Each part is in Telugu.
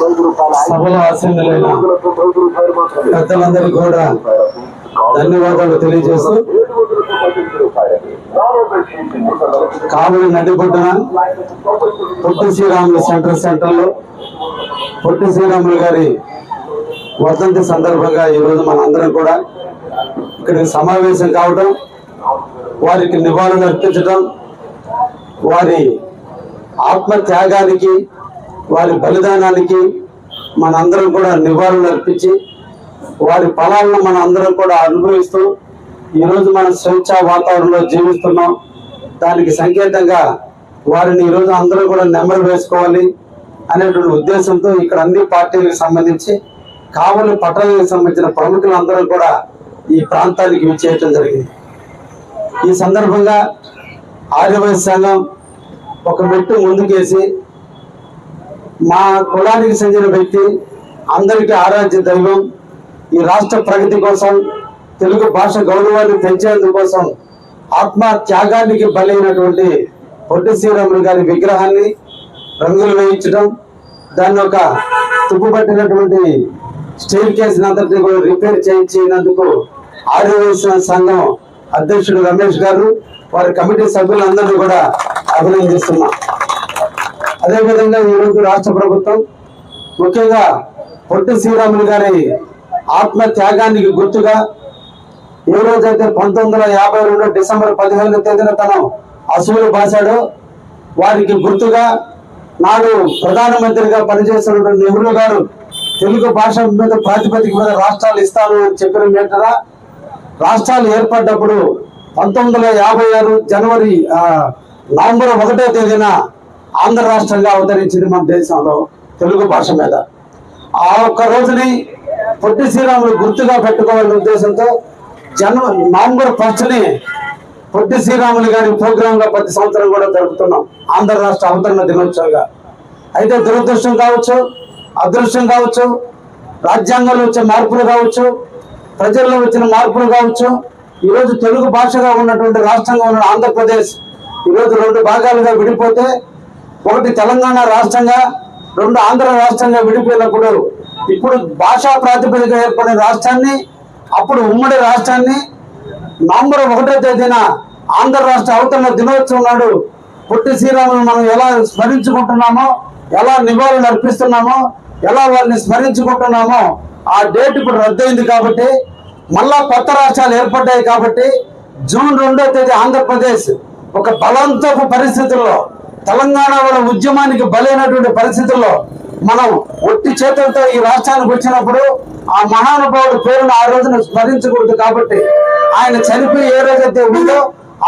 సభలో ఆసీనులైన పెద్దలందరికీ కూడా ధన్యవాదాలు తెలియజేస్తూ కావలి నడిబొడ్డున పొట్టి శ్రీరాములు సెంటర్ సెంటర్లో పొట్టి శ్రీరాములు గారి వర్ధంతి సందర్భంగా ఈరోజు మనందరం కూడా ఇక్కడికి సమావేశం కావడం వారికి నివాళులు అర్పించడం వారి ఆత్మ త్యాగానికి వారి బలిదానానికి మనందరం కూడా నివాళులు అర్పించి వారి ఫలాలను మన అందరం కూడా అనుభవిస్తూ ఈరోజు మనం స్వేచ్ఛ వాతావరణంలో జీవిస్తున్నాం. దానికి సంకేతంగా వారిని ఈరోజు అందరూ కూడా నెంబర్ వేసుకోవాలి అనేటువంటి ఉద్దేశంతో ఇక్కడ అన్ని పార్టీలకు సంబంధించి కావలి పట్టణానికి సంబంధించిన ప్రముఖులందరూ కూడా ఈ ప్రాంతానికి విచ్చేయటం జరిగింది. ఈ సందర్భంగా ఆర్యవైశ్య సంఘం ఒక మెట్టు ముందుకేసి మా కులానికి చెందిన వ్యక్తి అందరికీ ఆరాధ్య దైవం. ఈ రాష్ట్ర ప్రగతి కోసం తెలుగు భాష గౌరవాన్ని పెంచేందుకోసం ఆత్మ త్యాగానికి బలైనటువంటి పొట్టి శ్రీరాములు గారి విగ్రహాన్ని రంగులు వేయించడం దాన్ని ఒక తుప్పుపట్టినటువంటి స్టీల్ కేసుని అంతటిని కూడా రిపేర్ చేయించినందుకు ఆర్యవైశ్య సంఘం అధ్యక్షుడు రమేష్ గారు వారి కమిటీ సభ్యులందరినీ కూడా అభినందిస్తున్నాం. అదేవిధంగా ఈరోజు రాష్ట్ర ప్రభుత్వం ముఖ్యంగా పొట్టి శ్రీరాములు గారి ఆత్మ త్యాగానికి గుర్తుగా ఏ రోజైతే పంతొమ్మిది వందల యాభై రెండు డిసెంబర్ పదిహేను తేదీన తను అసూలు బాశాడో. వారికి గుర్తుగా నాడు ప్రధానమంత్రిగా పనిచేస్తున్నటువంటి నెహ్రూ గారు తెలుగు భాష మీద ప్రాతిపదిక మీద రాష్ట్రాలు ఇస్తాను అని చెప్పిన మీటర రాష్ట్రాలు ఏర్పడ్డప్పుడు పంతొమ్మిది యాభై ఆరు జనవరి నవంబర్ ఒకటో తేదీన ఆంధ్ర రాష్ట్రంగా అవతరించింది మన దేశంలో తెలుగు భాష మీద. ఆ ఒక్క రోజుని పొట్టి శ్రీరాములు గుర్తుగా పెట్టుకోవాలనే ఉద్దేశంతో జన్మ నవంబర్ ఫస్ట్ని పొట్టి శ్రీరాములు గారి ప్రోగ్రాంగా ప్రతి సంవత్సరం కూడా జరుపుతున్నాం. ఆంధ్ర రాష్ట్ర అవతరణ దినోత్సవంగా. అయితే దురదృష్టం కావచ్చు అదృష్టం కావచ్చు రాజ్యాంగంలో వచ్చే మార్పులు కావచ్చు ప్రజల్లో వచ్చిన మార్పులు కావచ్చు ఈరోజు తెలుగు భాషగా ఉన్నటువంటి రాష్ట్రంగా ఉన్న ఆంధ్రప్రదేశ్ ఈరోజు రెండు భాగాలుగా విడిపోతే ఒకటి తెలంగాణ రాష్ట్రంగా రెండు ఆంధ్ర రాష్ట్రంగా విడిపోయినప్పుడు ఇప్పుడు భాషా ప్రాతిపదిక ఏర్పడిన రాష్ట్రాన్ని అప్పుడు ఉమ్మడి రాష్ట్రాన్ని నవంబర్ ఒకటో తేదీన ఆంధ్ర రాష్ట్ర అవతరణ దినోత్సవం నాడు పొట్టి శ్రీరాములు మనం ఎలా స్మరించుకుంటున్నామో ఎలా నివాళులు అర్పిస్తున్నామో ఎలా వారిని స్మరించుకుంటున్నామో ఆ డేట్ ఇప్పుడు రద్దయింది కాబట్టి మళ్ళా కొత్త రాష్ట్రాలు ఏర్పడ్డాయి కాబట్టి జూన్ రెండో తేదీ ఆంధ్రప్రదేశ్ ఒక బలంతపు పరిస్థితుల్లో తెలంగాణ వాళ్ళ ఉద్యమానికి బలైనటువంటి పరిస్థితుల్లో మనం ఒట్టి చేతులతో ఈ రాష్ట్రానికి వచ్చినప్పుడు ఆ మహానుభావుడు పేరును ఆ రోజున స్మరించకూడదు కాబట్టి ఆయన చనిపోయి ఏ రోజైతే ఉందో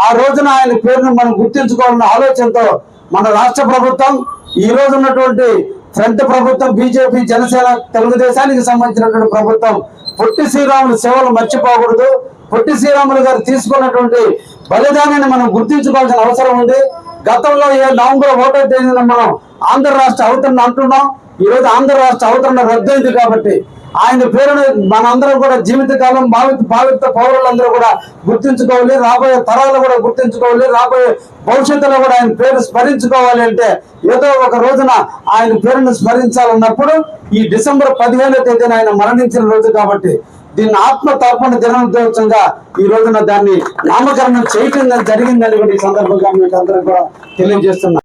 ఆ రోజున ఆయన పేరును మనం గుర్తించుకోవాలన్న ఆలోచనతో మన రాష్ట్ర ప్రభుత్వం ఈ రోజు ఉన్నటువంటి ఫ్రంట్ ప్రభుత్వం బీజేపీ జనసేన తెలుగుదేశానికి సంబంధించినటువంటి ప్రభుత్వం పొట్టి శ్రీరాములు సేవలు మర్చిపోకూడదు. పొట్టి శ్రీరాములు గారు తీసుకున్నటువంటి బలిదానాన్ని మనం గుర్తించుకోవాల్సిన అవసరం ఉంది. గతంలో ఏ నవంబర్ ఒకటో తేదీన మనం ఆంధ్ర రాష్ట్ర అవతరణ అంటున్నాం. ఈ రోజు ఆంధ్ర రాష్ట్ర అవతరణ రద్దయింది కాబట్టి ఆయన పేరును మనందరం కూడా జీవితకాలం భావిత భావిత పౌరులందరూ కూడా గుర్తించుకోవాలి. రాబోయే తరాలు కూడా గుర్తించుకోవాలి. రాబోయే భవిష్యత్తులో కూడా ఆయన పేరు స్మరించుకోవాలి అంటే ఏదో ఒక రోజున ఆయన పేరును స్మరించాలన్నప్పుడు ఈ డిసెంబర్ పదిహేనో తేదీన ఆయన మరణించిన రోజు కాబట్టి దీన్ని ఆత్మ తర్పణ దినోత్సవంగా ఈ రోజున దాన్ని నామకరణం చేయటం జరిగిందని కూడా ఈ సందర్భంగా మీకు అందరం కూడా తెలియజేస్తున్నా.